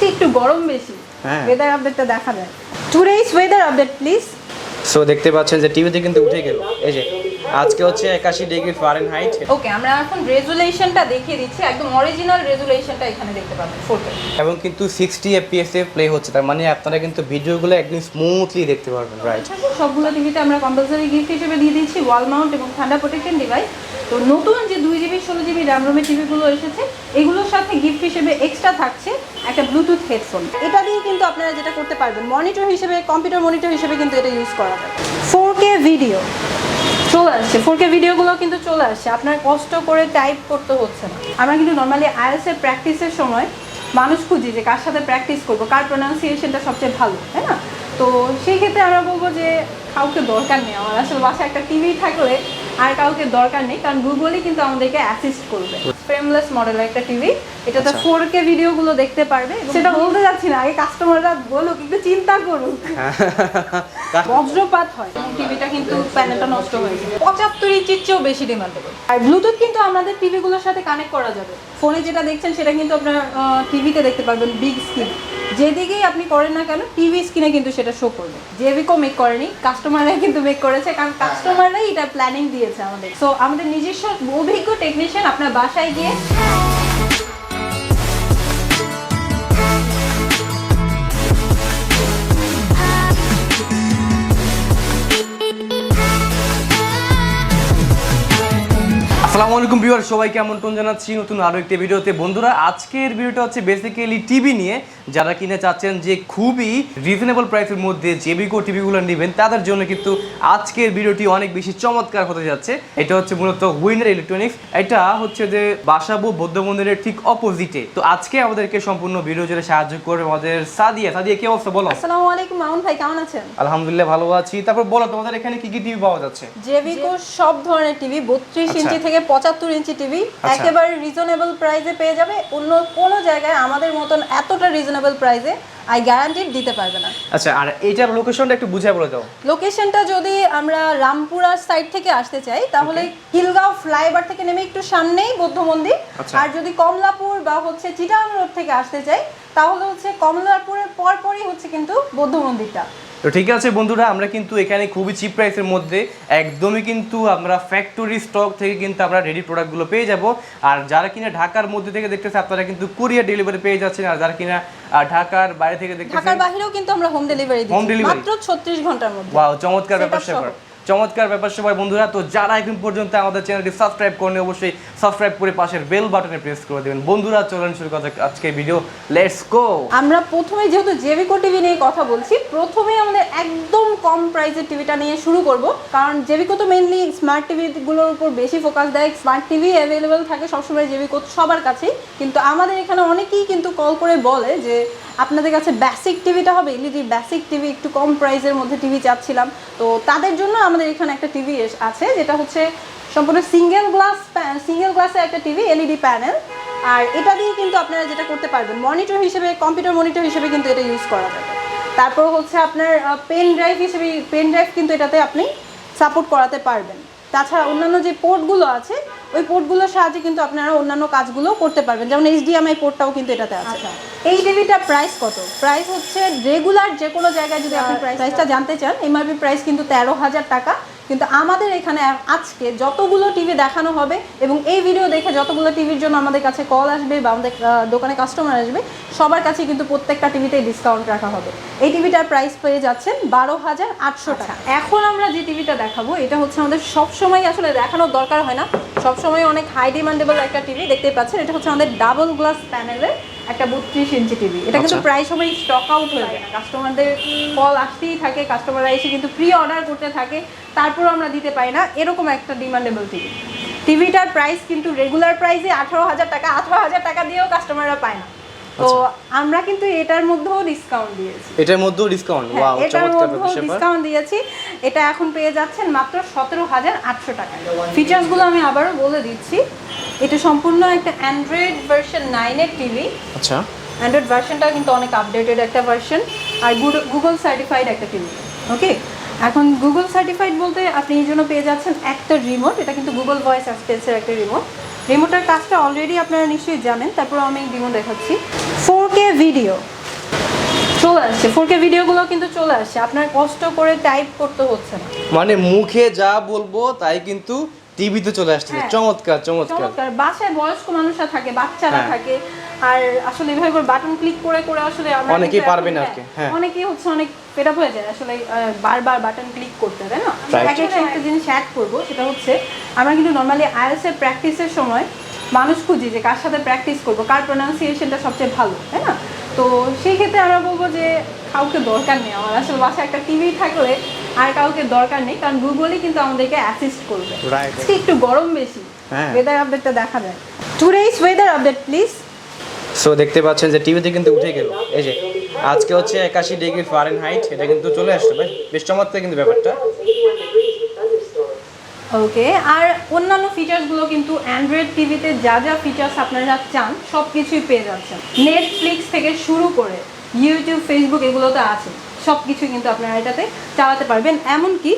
আজকে একটু গরম বেশি। হ্যাঁ। ওয়েদার আপডেটটা দেখা যায়। Today's weather update please so দেখতে পাচ্ছেন যে টিভিতে কিন্তু উঠে গেল। এই যে আজকে হচ্ছে একাশি ডিগ্রি ফারেনহাইট ওকে আমরা এখন রেজুলেশনটা দেখিয়ে দিচ্ছি। একদম অরিজিনাল রেজুলেশনটা এখানে দেখতে পাবেন ফোরকে এবং কিন্তু সিক্সটি এফপিএস এ প্লে হচ্ছে। তার মানে আপনারা কিন্তু ভিডিওগুলো একদম স্মুথলি দেখতে পারবেন রাইট সবগুলো টিভিতে আমরা কম্পালসারি গিফট হিসেবে দিয়ে দিচ্ছি। ওয়াল মাউন্ট এবং ঠান্ডা প্রোটেকশন ডিভাইস তো নতুন যে দুই জিবি, ষোলো জিবি র্যাম রোমের টিভিগুলো এসেছে, এগুলোর সাথে গিফট হিসেবে এক্সট্রা থাকছে একটা ব্লুটুথ হেডফোন এটা দিয়ে কিন্তু আপনারা যেটা করতে পারবেন মনিটর হিসেবে কম্পিউটার মনিটর হিসেবে কিন্তু এটা ইউজ করা যাবে। ফোর কে ভিডিও চলে আসছে। ফোর কে ভিডিওগুলো কিন্তু চলে আসছে। আপনার কষ্ট করে টাইপ করতে হচ্ছে না। আমরা কিন্তু নর্মালি আইএলস প্র্যাকটিসের সময় মানুষ খুঁজি যে কার সাথে প্র্যাকটিস করব, কার প্রোনাউন্সিয়েশনটা সবচেয়ে ভালো, তাই না? তো সেই ক্ষেত্রে আমরা বলব যে কাউকে দরকার নেই। আমার আসলে বাসায় একটা টিভি থাকলে আর কাউকে দরকার নেই, কারণ গুগলই কিন্তু আমাদেরকে অ্যাসিস্ট করবে। ফ্রেমলেস মডেলের একটা টিভি এটাতে আচ্ছা। ফোর কে ভিডিওগুলো দেখতে পারবে সেটা বলতে যাচ্ছি না আগে কাস্টমাররা বলুক একটু চিন্তা করুক বজ্রপাত হয়। টিভিটা কিন্তু প্যানেলটা নষ্ট হয়ে পঁচাত্তর ইঞ্চির চেয়েও বেশি ডিমান্ডেবল আর ব্লুটুথ কিন্তু আমাদের টিভিগুলোর সাথে কানেক্ট করা যাবে। ফোনে যেটা দেখছেন সেটা কিন্তু আপনার টিভিতে দেখতে পারবেন বিগ স্ক্রিন যেদিকেই আপনি করেন না কেন টিভি স্ক্রিনে কিন্তু সেটা শো করবে। জেভিকো মেক করেনি কাস্টমাররাই কিন্তু মেক করেছে কারণ কাস্টমাররাই এটা প্ল্যানিং দিয়েছে আমাদের। সো আমাদের নিজস্ব অভিজ্ঞ টেকনিশিয়ান আপনার বাসায় গিয়ে আসসালামু আলাইকুম ভিউয়ার সবাইকে আমন্ত্রণ জানাচ্ছি নতুন আরও একটি ভিডিওতে। বন্ধুরা আজকের ভিডিওটা হচ্ছে বেসিক্যালি টিভি নিয়ে। যারা কিনে চাচ্ছেন যে খুবই রিজনেবল প্রাইসের মধ্যে জেবিকো টিভিগুলো নেবেন তাদের জন্য কিন্তু আজকের ভিডিওটি অনেক বেশি চমৎকার হতে যাচ্ছে। এটা হচ্ছে মূলত উইনার ইলেকট্রনিক্স এটা হচ্ছে যে বাসাবো বৌদ্ধ মন্দিরের ঠিক অপোজিটে তো আজকে আমাদেরকে সম্পূর্ণ ভিডিও জুড়ে সাহায্য করবে আমাদের সাদিয়া। সাদিয়া কি অবস্থা? বলো। আসসালামু আলাইকুম মামুন ভাই কেমন আছেন? আলহামদুলিল্লাহ ভালো আছি। তারপর বলো তোমাদের এখানে কি কি টিভি পাওয়া যাচ্ছে? জেভিকো সব ধরনের টিভি বত্রিশ আচ্ছা। ইঞ্চি থেকে পঁচাত্তর ইঞ্চি টিভি আচ্ছা। একেবারে রিজনেবল প্রাইসে পেয়ে যাবে। অন্য কোনো জায়গায় আমাদের মতন এতটা রিজনেবল প্রাইসে আই গ্যারান্টি দিতে পারবে না। আচ্ছা আর এইটার লোকেশনটা একটু বুঝিয়ে বলে দাও। লোকেশনটা যদি আমরা রামপুরা সাইড থেকে আসতে চাই তাহলে হিলগাঁও ফ্লাইওভার থেকে নেমে একটু সামনেই বৌদ্ধ মন্দির। আচ্ছা। আর যদি কমলাপুর বা হচ্ছে চিটাং রোড থেকে আসতে চাই তাহলে হচ্ছে কমলাপুরের পরপরই হচ্ছে কিন্তু বৌদ্ধ মন্দিরটা। তো ঠিক আছে বন্ধুরা আমরা কিন্তু এখানে খুবই চিপ প্রাইসের মধ্যে একদমই কিন্তু আমরা ফ্যাক্টরি স্টক থেকে কিন্তু আমরা রেডি প্রোডাক্টগুলো পেয়ে যাব। আর যারা কিনা ঢাকার মধ্যে থেকে দেখতেছে আপনারা কিন্তু কুরিয়ার ডেলিভারি পেয়ে যাচ্ছেন। আর যারা কিনা ঢাকার বাইরে থেকে ঢাকার বাইরেও কিন্তু আমরা হোম ডেলিভারি হোম দিই delivery? মাত্র ছত্রিশ ঘণ্টার মধ্যে। ওয়াও চমৎকার ব্যাপার। স্যাপার চমৎকার ব্যাপার সবাই বন্ধুরা, তো যারা এখন পর্যন্ত আমাদের চ্যানেলটি সাবস্ক্রাইব করেন অবশ্যই সাবস্ক্রাইব করে পাশের বেল বাটনে প্রেস করে দেবেন। বন্ধুরা, চলেন শুরু করা আজকে ভিডিও লেটস গো আমরা প্রথমে যেহেতু জেভিকো টিভি নিয়ে কথা বলছি, প্রথমেই আমাদের একদম কম প্রাইসের টিভিটা নিয়ে শুরু করব। কারণ জেভিকো তো মেইনলি স্মার্ট টিভিগুলোর উপর বেশি ফোকাস দেয়। স্মার্ট টিভি অ্যাভেলেবেল থাকে সবসময় জেভিকো সবার কাছেই। কিন্তু আমাদের এখানে অনেকেই কিন্তু কল করে বলে যে আপনাদের কাছে বেসিক টিভিটা হবে? এলইডি বেসিক টিভি, একটু কম প্রাইসের মধ্যে টিভি চাচ্ছিলাম। তো তাদের জন্য আমাদের এখানে একটা টিভি আছে, যেটা হচ্ছে সম্পূর্ণ সিঙ্গেল গ্লাস সিঙ্গেল গ্লাসের একটা টিভি এলইডি প্যানেল আর এটা দিয়ে কিন্তু আপনারা যেটা করতে পারবেন মনিটর হিসেবে কম্পিউটার মনিটর হিসেবে কিন্তু এটা ইউজ করা যাবে। তারপর হচ্ছে আপনার পেন ড্রাইভ হিসেবে পেন ড্রাইভ কিন্তু এটাতে আপনি সাপোর্ট করাতে পারবেন। তাছাড়া অন্যান্য যে পোর্টগুলো আছে ওই পোর্টগুলোর সাহায্যে কিন্তু আপনারা অন্যান্য কাজগুলো করতে পারবেন। যেমন এইচডিএমআই পোর্টটাও কিন্তু এটাতে আছে। এই টিভিটার প্রাইস কত? প্রাইস হচ্ছে রেগুলার যে কোনো জায়গায় যদি আপনি প্রাইসটা জানতে চান এমআরপি প্রাইস কিন্তু তেরো হাজার টাকা। কিন্তু আমাদের এখানে আজকে যতগুলো টিভি দেখানো হবে এবং এই ভিডিও দেখে যতগুলো টিভির জন্য আমাদের কাছে কল আসবে বা আমাদের দোকানে কাস্টমার আসবে সবার কাছে কিন্তু প্রত্যেকটা টিভিতেই ডিসকাউন্ট রাখা হবে। এই টিভিটার প্রাইস পেয়ে যাচ্ছেন বারো হাজার আটশো টাকা। এখন আমরা যে টিভিটা দেখাবো এটা হচ্ছে আমাদের সবসময় আসলে দেখানোর দরকার হয় না। সবসময় অনেক হাই ডিমান্ডেবল একটা টিভি দেখতে পাচ্ছেন। এটা হচ্ছে আমাদের ডাবল গ্লাস প্যানেলের একটা বত্রিশ ইঞ্চি টিভি এটা কিন্তু আচ্ছা। প্রায় সময় স্টক আউট হয়ে যায় কাস্টমারদের কল আসতেই থাকে কাস্টমাররা এসে কিন্তু প্রি অর্ডার করতে থাকে। তারপরও আমরা দিতে পারি না। এরকম একটা ডিমান্ডেবল টিভি টিভিটার প্রাইস কিন্তু রেগুলার প্রাইসে আঠারো হাজার টাকা আঠারো হাজার টাকা দিয়েও কাস্টমাররা পায় না। তো আমরা কিন্তু এটার মধ্যেও ডিসকাউন্ট দিয়েছি। এটার মধ্যেও ডিসকাউন্ট হ্যাঁ, ওয়াও এটার মধ্যেও ডিসকাউন্ট দিয়েছি। এটা এখন পেয়ে যাচ্ছেন মাত্র সতেরো হাজার আটশো টাকায় ফিচার্সগুলো আমি আবারও বলে দিচ্ছি। এটা সম্পূর্ণ একটা অ্যান্ড্রয়েড ভার্সন নাইনের টিভি আচ্ছা। অ্যান্ড্রয়েড ভার্সনটা কিন্তু অনেক আপডেটেড একটা ভার্সন আর গুগল সার্টিফাইড একটা টিভি ওকে এখন গুগল সার্টিফাইড বলতে আপনি এই জন্য পেয়ে যাচ্ছেন একটা রিমোট এটা কিন্তু গুগল ভয়েস অ্যাসিস্ট্যান্সের একটা রিমোট রিমোটের কাজটা অলরেডি আপনারা নিশ্চয়ই জানেন। তারপর আমি রিমোট দেখাচ্ছি। ফোর কে ভিডিও চলে আসছে। ফোর কে ভিডিওগুলো কিন্তু চলে আসছে। আপনার কষ্ট করে টাইপ করতে হচ্ছে না। মানে মুখে যা বলব তাই কিন্তু টিভিতে চলে আসছে। হ্যাঁ। চমৎকার চমৎকার। চমৎকার। বাসায় বয়স্ক মানুষরা থাকে বাচ্চারা হ্যাঁ। থাকে। আর আসলে এভাবে করে বাটন ক্লিক করে করে আসলে অনেকেই পারবে না আর কি, হ্যাঁ। অনেকেই হচ্ছে অনেক ফেড হয়ে যায়। আসলে বারবার বাটন ক্লিক করতে তাই না? একটা জিনিস অ্যাড করব সেটা হচ্ছে আমরা কিন্তু নর্মালি আইএলস এর প্র্যাকটিসের সময় মানুষ খুঁজি যে কার সাথে প্র্যাকটিস করব কার প্রোনাউন্সিয়েশনটা সবচেয়ে ভালো তাই না? তো সেই ক্ষেত্রে আমরা বলব যে কাউকে দরকার নেই আমার। আসলে বাসায় একটা টিভি থাকলে আর কাউকে দরকার নেই কারণ গুগলই কিন্তু আমাদেরকে অ্যাসিস্ট করবে। একটু গরম বেশি হ্যাঁ। ওয়েদার আপডেটটা দেখা যায়। Today's weather update please so দেখতে পাচ্ছেন যে টিভিতে কিন্তু উঠে গেল। এই যে আজকে হচ্ছে একাশি ডিগ্রি ফারেন হাইট এটা কিন্তু চলে আসছে ভাই। বেশ চমৎকার কিন্তু ব্যাপারটা। ওকে আর অন্যান্য ফিচার্সগুলো কিন্তু অ্যান্ড্রয়েড টিভিতে যা যা ফিচার্স আপনারা চান সব কিছুই পেয়ে যাচ্ছেন। নেটফ্লিক্স থেকে শুরু করে ইউটিউব ফেসবুক এগুলো তো আছে সব কিছুই কিন্তু আপনারা এটাতে চালাতে পারবেন। এমনকি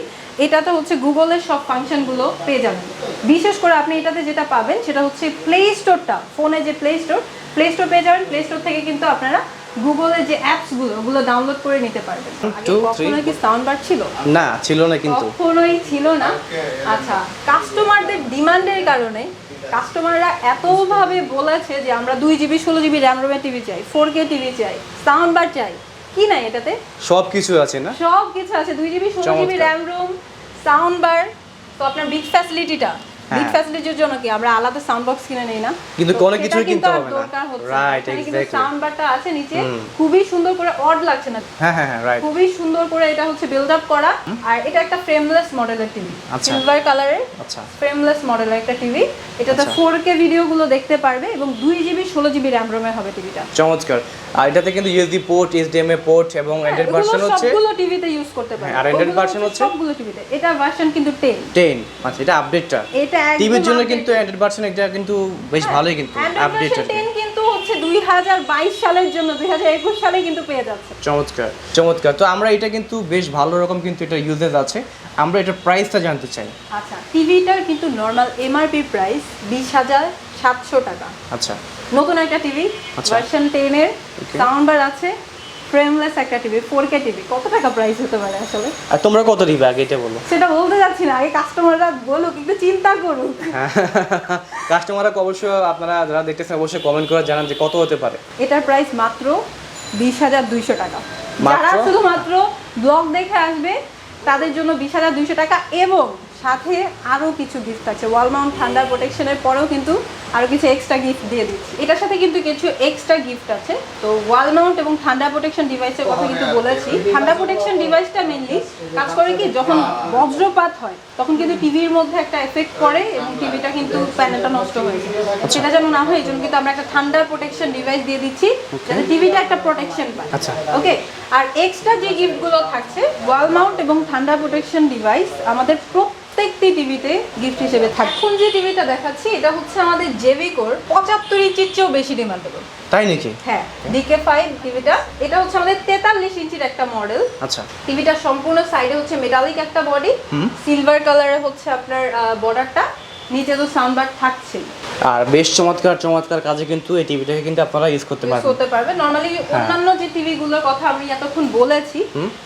এটাতে হচ্ছে গুগলের সব ফাংশনগুলো পেয়ে যাবেন। বিশেষ করে আপনি এটাতে যেটা পাবেন, সেটা হচ্ছে প্লে স্টোরটা ফোনে যে প্লে স্টোর প্লে স্টোর পেয়ে যাবেন। প্লে স্টোর থেকে কিন্তু আপনারা গুগলের যে অ্যাপসগুলো ওগুলো ডাউনলোড করে নিতে পারবেন। কখনো কি সাউন্ড বার ছিল? না ছিল না কিন্তু। কখনোই ছিল না। আচ্ছা কাস্টমারদের ডিমান্ডের কারণে কাস্টমাররা এতভাবে বলেছে যে আমরা দুই জিবি ষোলো জিবি র্যাম রোমের টিভি চাই ফোর কে টিভি চাই সাউন্ড বার চাই। কি নাই এটাতে? সব কিছু আছে না? সব কিছু আছে দুই জিবি ষোলো GB RAM ROM sound bar তো আপনার বিগ ফ্যাসিলিটিটা হ্যাঁ। ফ্যাসিলিটির জন্য কি? আমরা আলাদা সাউন্ড বক্স কিনে নেই না? কিন্তু কোনো সেটা কিন্তু হবে না। কিন্তু exactly. সাউন্ড বারটা আছে নিচে। খুবই সুন্দর করে অড লাগছে না। হ্যাঁ হ্যাঁ হ্যাঁ রাইট খুবই সুন্দর করে এটা হচ্ছে বিল্ড আপ করা। আর এটা একটা ফ্রেমলেস মডেলের টিভি আচ্ছা। সিলভার কালারের আচ্ছা। ফ্রেমলেস মডেলের একটা টিভি এটাতে আচ্ছা। ফোর কে ভিডিওগুলো দেখতে পারবে এবং দুই জিবি ষোলো জিবি র্যাম রোমের হবে টিভিটা চমৎকার। আর এটাতে কিন্তু ইউএসডি পোর্ট এইচডিএমআই পোর্ট এবং অ্যান্ড্রয়েড ভার্সন হচ্ছে সবগুলো টিভিতে ইউজ করতে পারবে। হ্যাঁ, আর ওগুলো version হচ্ছে? সবগুলো টিভিতে এটা ভার্সন কিন্তু 10 টেন আচ্ছা এটা আপডেটটা এটা টিভির জন্য কিন্তু অ্যান্ড্রয়েড ভার্সন এটা কিন্তু বেশ ভালোই কিন্তু Android আপডেট version 10 কিন্তু হচ্ছে 2022 সালের জন্য 2021 সালে কিন্তু পেয়ে যাচ্ছে। চমৎকার চমৎকার। তো আমরা এটা কিন্তু বেশ ভালো রকম কিন্তু এটা ইউজেস আছে। আমরা এটার প্রাইসটা জানতে চাই। আচ্ছা টিভিটার কিন্তু নরমাল এমআরপি প্রাইস 20700 টাকা। আচ্ছা। নতুন একটা টিভি আচ্ছা। ভার্সন টেন এর Okay. সাউন্ড বার আছে। ফ্রেমলেস একটা টিভি ফোর কে টিভি কত টাকা প্রাইস হতে পারে আসলে? আর তোমরা কত দিবে আগে এটা বলো? সেটা বলতে যাচ্ছি না আগে কাস্টমাররা বলুক একটু চিন্তা করুক। কাস্টমাররা অবশ্যই আপনারা যারা দেখতেছেন অবশ্যই কমেন্ট করে জানান যে কত হতে পারে। এটার প্রাইস মাত্র বিশ হাজার দুইশো টাকা? যারা শুধুমাত্র ব্লগ দেখে আসবে তাদের জন্য বিশ হাজার দুইশো টাকা এবং সাথে আরও কিছু গিফট আছে। ওয়াল মাউন্ট ঠান্ডা প্রোটেকশনের পরেও কিন্তু আরও কিছু এক্সট্রা গিফট দিয়ে দিচ্ছি। এটার সাথে কিন্তু কিছু এক্সট্রা গিফট আছে। তো ওয়াল মাউন্ট এবং ঠান্ডা প্রোটেকশন ডিভাইসের কথা কিন্তু বলেছি। ঠান্ডা প্রোটেকশন ডিভাইসটা মেনলি কাজ করে কি যখন বজ্রপাত হয় তখন কিন্তু টিভির মধ্যে একটা এফেক্ট পড়ে এবং টিভিটা কিন্তু প্যানেলটা নষ্ট হয়ে যায়। সেটা যেন না হয় এই জন্য কিন্তু আমরা একটা ঠান্ডা প্রোটেকশন ডিভাইস দিয়ে দিচ্ছি যাতে টিভিটা একটা প্রোটেকশন পায়। আচ্ছা। ওকে আর এক্সট্রা যে গিফটগুলো থাকছে ওয়াল মাউন্ট এবং ঠান্ডা প্রোটেকশন ডিভাইস আমাদের প্রত্যেকটি টিভিতে গিফট হিসেবে থাকে। এখন যে টিভিটা দেখাচ্ছি এটা হচ্ছে আমাদের জেভিকোর পঁচাত্তর ইঞ্চির চেয়েও বেশি ডিমান্ডেবল তাই নাকি? হ্যাঁ ডিকে ফাইভ টিভিটা এটা হচ্ছে আমাদের তেতাল্লিশ ইঞ্চির একটা মডেল আচ্ছা। টিভিটা সম্পূর্ণ সাইডে হচ্ছে মেটালিক একটা বডি সিলভার কালারে হচ্ছে আপনার বর্ডারটা নিচে তো সাউন্ড বার থাকছেই। আর বেশ চমৎকার চমৎকার কাজে কিন্তু এই টিভিটাকে কিন্তু আপনারা ইউজ করতে পারবেন। করতে পারবেন। নরমালি অন্যান্য যে টিভি গুলোর কথা আমি এতক্ষণ বলেছি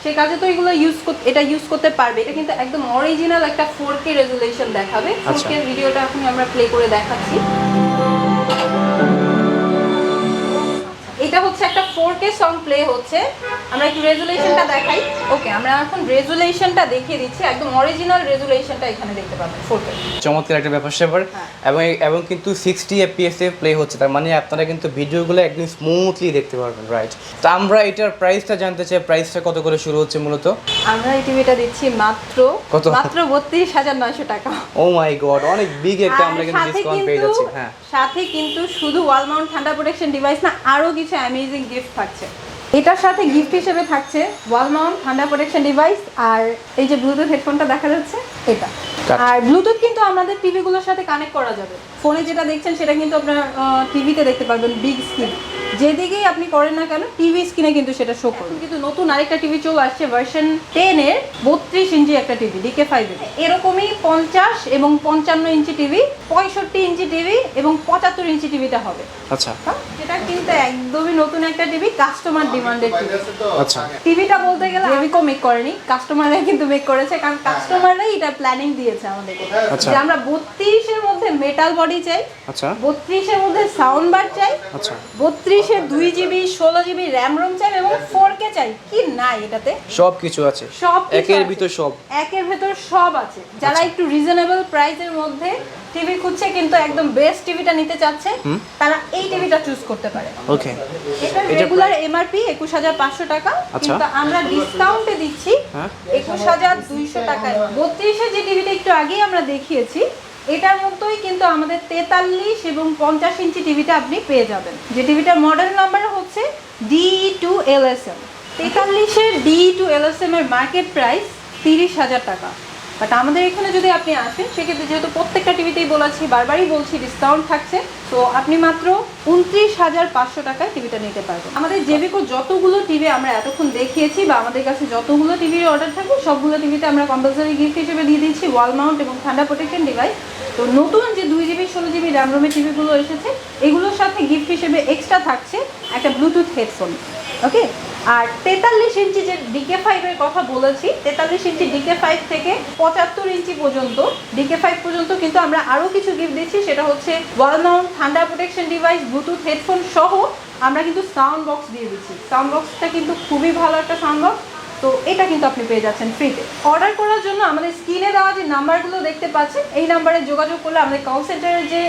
সেই কাজে তো এগুলো ইউজ এটা ইউজ করতে পারবে। এটা কিন্তু একদম অরিজিনাল একটা ফোর কে রেজুলেশন দেখাবে। ফোর আচ্ছা। কে ভিডিওটা এখন আমরা প্লে করে দেখাচ্ছি। এটা হচ্ছে একটা ফোর কে সং প্লে হচ্ছে। আমরা একটু রেজুলেশনটা দেখাই। ওকে আমরা এখন রেজুলেশনটা দেখিয়ে দিচ্ছি। একদম অরিজিনাল রেজুলেশনটা এখানে দেখতে পাবেন ফোর কে চমৎকার একটা ব্যাপার স্যাপার হ্যাঁ। এবং এবং কিন্তু সিক্সটি এফপিএস এ প্লে হচ্ছে। তার মানে আপনারা কিন্তু ভিডিওগুলো একদম স্মুথলি দেখতে পারবেন রাইট তো আমরা এটার প্রাইসটা জানতে চাই। প্রাইসটা কত করে শুরু হচ্ছে মূলত? আমরা এই টিভিটা দিচ্ছি মাত্র কত? মাত্র বত্রিশ হাজার নয়শো টাকা। ও মাই গড অনেক বিগ একটা আমরা কিন্তু ডিসকাউন্ট পেয়ে যাচ্ছি। হ্যাঁ। সাথে কিন্তু শুধু ওয়াল মাউন্ট ঠান্ডা প্রোটেকশন ডিভাইস না আরও কিছু অ্যামেজিং গিফট থাকছে। এটার সাথে গিফট হিসেবে থাকছে ওয়াল মাউন্ট ঠান্ডা প্রোটেকশন ডিভাইস আর এই যে ব্লুটুথ হেডফোনটা দেখা যাচ্ছে এটা। আর ব্লুটুথ কিন্তু আমাদের টিভিগুলোর সাথে কানেক্ট করা যাবে। ফোনে যেটা দেখছেন সেটা কিন্তু আপনার টিভিতে দেখতে পারবেন বিগ স্ক্রিন যেদিকেই আপনি করেন না কেন টিভি স্ক্রিনে কিন্তু সেটা শো করবে কিন্তু নতুন আরেকটা টিভি চলে আসছে ভার্সন টেন এর বত্রিশ ইঞ্চি একটা টিভি ডিকে ফাইভ এরকমই পঞ্চাশ এবং পঞ্চান্ন ইঞ্চি টিভি পঁয়ষট্টি ইঞ্চি টিভি এবং পঁচাত্তর ইঞ্চি টিভিটা হবে। আচ্ছা। হ্যাঁ? কিন্তু একদমই নতুন একটা টিভি কাস্টমার ডিমান্ডেড টিভি আচ্ছা। টিভিটা বলতে গেলে আমিকো মেক করেনি কাস্টমাররাই কিন্তু মেক করেছে কারণ কাস্টমাররাই এটা প্ল্যানিং দিয়েছে আমাদেরকে। আচ্ছা। যে আমরা বত্রিশের মধ্যে মেটাল বডি চাই আচ্ছা। বত্রিশের মধ্যে সাউন্ড বার চাই আচ্ছা। বত্রিশের দুই জিবি ষোলো জিবি র্যাম রোম চাই এবং ফোর কে চাই। কি নাই এটাতে? সব কিছু আছে। সব একের ভিতর সব। একের ভেতর সব আছে। যারা আচ্ছা। একটু রিজনেবল প্রাইসের মধ্যে টিভি খুঁজছে কিন্তু একদম বেস্ট টিভিটা নিতে চাচ্ছে তারা এই টিভিটা চুজ করতে পারে। ওকে এটা রেগুলার এমআরপি একুশ হাজার পাঁচশো টাকা আচ্ছা। কিন্তু আমরা ডিসকাউন্টে দিচ্ছি হ্যাঁ। একুশ হাজার দুইশো টাকায়। বত্রিশে যে টিভিটা একটু আগেই আমরা দেখিয়েছি এটার মতোই কিন্তু আমাদের তেতাল্লিশ এবং পঞ্চাশ ইঞ্চি টিভিটা আপনি পেয়ে যাবেন। যে টিভিটার মডেল নাম্বার হচ্ছে D two L S M তেতাল্লিশের D two L S M এর মার্কেট প্রাইস তিরিশ হাজার টাকা। বাট আমাদের এখানে যদি আপনি আসেন, সেক্ষেত্রে যেহেতু প্রত্যেকটা টিভিতেই বলেছি, বারবারই বলছি ডিসকাউন্ট থাকছে। তো আপনি মাত্র উনত্রিশ হাজার পাঁচশো টাকায় টিভিটা নিতে পারবেন। আমাদের জেবিকো যতগুলো টিভি আমরা এতক্ষণ দেখিয়েছি বা আমাদের কাছে যতগুলো টিভির অর্ডার থাকবে, সবগুলো টিভিতে আমরা কম্পালসারি গিফট হিসেবে দিয়ে দিচ্ছি। ওয়াল মাউন্ট এবং ঠান্ডা প্রোটেকশন ডিভাইস তো নতুন যে দুই জিবি, ষোলো জিবি র্যাম রোমের টিভিগুলো এসেছে, এগুলোর সাথে গিফট হিসেবে এক্সট্রা থাকছে একটা ব্লুটুথ হেডফোন ওকে আর তেতাল্লিশ ইঞ্চি যে ডিকে ফাইভের কথা বলেছি, তেতাল্লিশ ইঞ্চি ডিকে ফাইভ থেকে পঁচাত্তর ইঞ্চি পর্যন্ত ডিকে ফাইভ পর্যন্ত কিন্তু আমরা আরও কিছু গিফট দিচ্ছি, সেটা হচ্ছে ওয়াল ঠান্ডা প্রোটেকশন ডিভাইস ব্লুটুথ হেডফোন সহ আমরা কিন্তু সাউন্ড বক্স দিয়ে দিচ্ছি। সাউন্ড বক্সটা কিন্তু খুবই ভালো একটা সাউন্ড বক্স তো এটা কিন্তু আপনি পেয়ে যাচ্ছেন ফ্রিতে অর্ডার করার জন্য আমাদের স্ক্রিনে দেওয়া যে নাম্বারগুলো দেখতে পাচ্ছেন, এই নাম্বারে যোগাযোগ করলে আমাদের কল সেন্টারের যে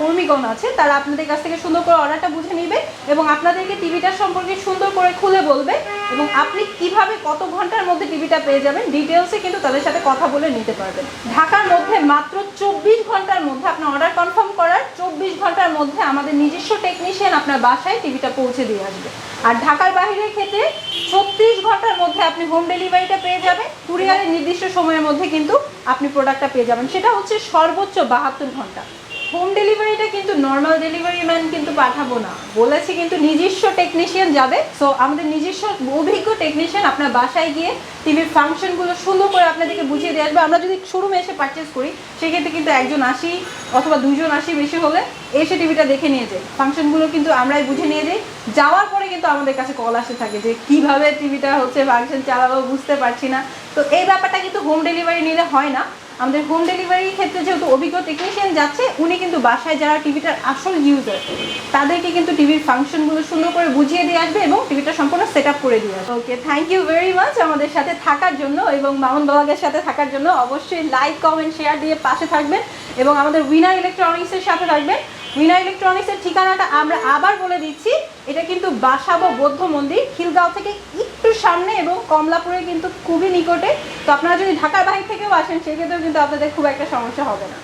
কর্মীগণ আছে, তারা আপনাদের কাছ থেকে সুন্দর করে অর্ডারটা বুঝে নেবে এবং আপনাদেরকে টিভিটার সম্পর্কে সুন্দর করে খুলে বলবে। এবং আপনি কীভাবে কত ঘণ্টার মধ্যে টিভিটা পেয়ে যাবেন ডিটেলসে কিন্তু তাদের সাথে কথা বলে নিতে পারবেন। ঢাকার মধ্যে মাত্র চব্বিশ ঘণ্টার মধ্যে আপনার অর্ডার কনফার্ম করার চব্বিশ ঘণ্টার মধ্যে আমাদের নিজস্ব টেকনিশিয়ান আপনার বাসায় টিভিটা পৌঁছে দিয়ে আসবে। আর ঢাকার বাইরের ক্ষেত্রে ছত্রিশ ঘণ্টার মধ্যে আপনি হোম ডেলিভারিটা পেয়ে যাবেন কুরিয়ারের নির্দিষ্ট সময়ের মধ্যে কিন্তু আপনি প্রোডাক্টটা পেয়ে যাবেন। সেটা হচ্ছে সর্বোচ্চ বাহাত্তর ঘণ্টা। হোম ডেলিভারিটা কিন্তু নর্মাল ডেলিভারি ম্যান কিন্তু পাঠাবো না। বলেছি কিন্তু নিজস্ব টেকনিশিয়ান যাবে। সো আমাদের নিজস্ব অভিজ্ঞ টেকনিশিয়ান আপনার বাসায় গিয়ে টিভির ফাংশনগুলো সুন্দর করে আপনাদেরকে বুঝিয়ে দিয়ে আসবে। আমরা যদি শোরুমে এসে পারচেস করি, সেক্ষেত্রে কিন্তু একজন আসি অথবা দুজন আসি বেশি হলে এসে টিভিটা দেখে নিয়ে যাই ফাংশনগুলো কিন্তু আমরাই বুঝে নিয়ে যাই। যাওয়ার পরে কিন্তু আমাদের কাছে কল আসে থাকে যে, কীভাবে টিভিটা হচ্ছে ফাংশন চালাবো বুঝতে পারছি না। তো এই ব্যাপারটা কিন্তু হোম ডেলিভারি নিলে হয় না। আমাদের হোম ডেলিভারির ক্ষেত্রে যেহেতু অভিজ্ঞ টেকনিশিয়ান যাচ্ছে, উনি কিন্তু বাসায় যারা টিভিটার আসল ইউজার তাদেরকে কিন্তু টিভির ফাংশনগুলো সুন্দর করে বুঝিয়ে দিয়ে আসবে এবং টিভিটা সম্পূর্ণ সেট আপ করে দিয়ে আসবে। Okay thank you very much আমাদের সাথে থাকার জন্য এবং মামুন ব্লগের সাথে থাকার জন্য অবশ্যই লাইক কমেন্ট শেয়ার দিয়ে পাশে থাকবেন এবং আমাদের উইনার ইলেকট্রনিক্সের সাথে থাকবেন। উইনার ইলেকট্রনিক্সের ঠিকানাটা আমরা আবার বলে দিচ্ছি। এটা কিন্তু বাসাবো বৌদ্ধ মন্দির, খিলগাঁও থেকে একটু সামনে এবং কমলাপুরে কিন্তু খুবই নিকটে। তো আপনারা যদি ঢাকার বাহির থেকেও আসেন, সেক্ষেত্রেও কিন্তু আপনাদের খুব একটা সমস্যা হবে না।